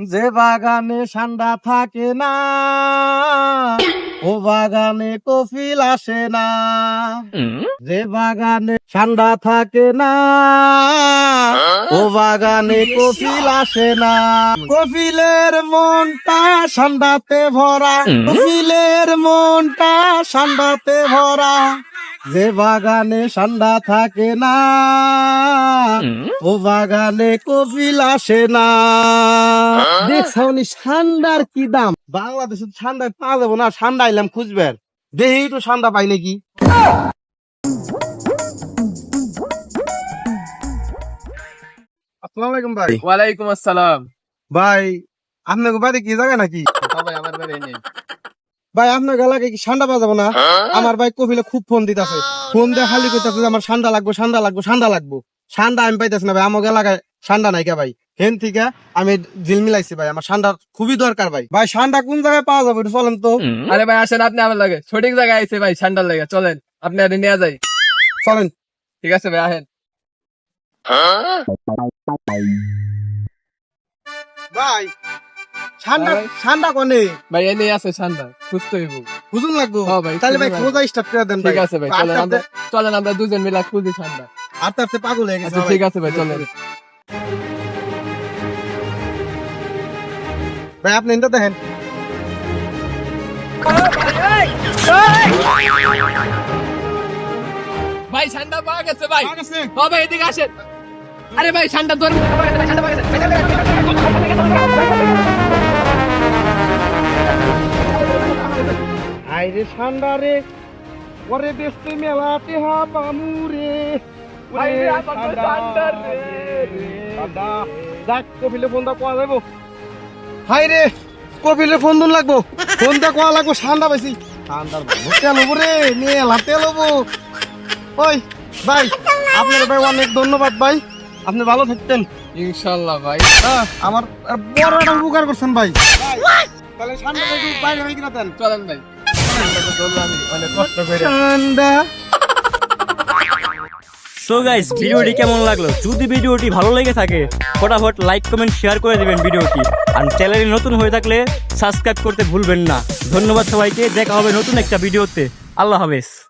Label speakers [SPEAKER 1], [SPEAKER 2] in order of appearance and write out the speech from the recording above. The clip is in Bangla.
[SPEAKER 1] যে বাগানে ঠান্ডা থাকে না ও বাগানে কফিল আসে না। যে বাগানে ঠান্ডা থাকে না ও বাগানে কফিল আসে না। কফিলের মনটা ঠান্ডাতে ভরা কফিলের মনটা ঠান্ডাতে ভরা। যে বাগানে ঠান্ডা থাকে না ও বাগানে কপিল আসে না। দেখছাওনি ঠান্ডার কি দাম? বাংলাদেশে ঠান্ডায় পাওয়া যাব না ঠান্ডা আইলাম খুঁজবেন। দেখি তো ঠান্ডা পাই নাকি। আসসালামু আলাইকুম ভাই।
[SPEAKER 2] ওয়ালাইকুম আসসালাম।
[SPEAKER 1] ভাই আপনাকে বাড়ি কি জায়গা নাকি?
[SPEAKER 2] সবাই আমার বাড়ি নেই।
[SPEAKER 1] ভাই আপনার এলাকায় কি ঠান্ডা পাওয়া যাব না আমার ভাই কপিলে খুব ফোন দিতেছে। ফোন দিয়ে খালি কইতাছে যে আমার ঠান্ডা লাগবো ঠান্ডা লাগবো ঠান্ডা লাগবো। ঠান্ডা আমি পাইতেছি না ভাই আমার এলাকায় ঠান্ডা নাই কে ভাই। হেন থেকে আমি জিল মিলাইছি ভাই আমার ঠান্ডা খুবই দরকার ভাই। ভাই ঠান্ডা কোন জায়গায় পাওয়া যাবে একটু চলেন তো?
[SPEAKER 2] আরে ভাই আসেন আপনি আমার লাগে। সঠিক জায়গায় আইছে ভাই ঠান্ডার লাগে। চলেন আপনি আরে নিয়ে যাই।
[SPEAKER 1] চলেন।
[SPEAKER 2] ঠিক আছে ভাই আহেন
[SPEAKER 1] ভাই ঠান্ডা
[SPEAKER 2] ভাই।
[SPEAKER 1] ঠান্ডা কোনে?
[SPEAKER 2] ভাই এনে আছে ঠান্ডা সুস্থ হইব।
[SPEAKER 1] বুঝুন লাগবো।
[SPEAKER 2] হ্যাঁ ভাই,
[SPEAKER 1] তাহলে ভাই খোঁজা স্টার্ট করে দেন
[SPEAKER 2] ঠিক আছে ভাই চলেন আমরা চলেন আমরা দুজন মিলে খুঁজি ঠান্ডা।
[SPEAKER 1] আস্তে পাগল হয়ে গেছে
[SPEAKER 2] আচ্ছা ঠিক আছে ভাই চলেন।
[SPEAKER 1] ভাই আপনি এটা দেখেন।
[SPEAKER 2] ভাই ঠান্ডা পাওয়া গেছে ভাই।
[SPEAKER 1] পাওয়া গেছে?
[SPEAKER 2] ভাই এদিকে আসেন। আরে ভাই ঠান্ডা ধর
[SPEAKER 1] আইরে ঠান্ডা রে ওরে দেশে মেলাতে হা বামুরে।
[SPEAKER 2] আইরে আমার তো ঠান্ডা রে।
[SPEAKER 1] ঠান্ডা যাক কপিলে ফোনটা কোয়া যাব হাই রে কপিলে ফোন দুন লাগবো? ফোনটা কোয়া লাগবো? ঠান্ডা বেশি ঠান্ডার তেল হব রে মেলা তেল হব। ওই ভাই আপনার ভাই অনেক ধন্যবাদ ভাই। আপনি ভালো থাকতেন।
[SPEAKER 2] ইনশাল্লাহ ভাই।
[SPEAKER 1] হ্যাঁ, আমার বড় একটা উপকার করছেন ভাই। তাহলে ঠান্ডা বাইরে কিনা দেন?
[SPEAKER 2] চলেন ভাই।
[SPEAKER 1] ঠান্ডা।
[SPEAKER 3] সো গাইস ভিডিওটি কেমন লাগল? যদি ভিডিওটি ভালো লেগে থাকে, ফটাফট লাইক কমেন্ট শেয়ার করে দেবেন ভিডিওটি। আর চ্যানেলে নতুন হয়ে থাকলে সাবস্ক্রাইব করতে ভুলবেন না। ধন্যবাদ সবাইকে, দেখা হবে নতুন একটা ভিডিওতে। আল্লাহ হাফেজ।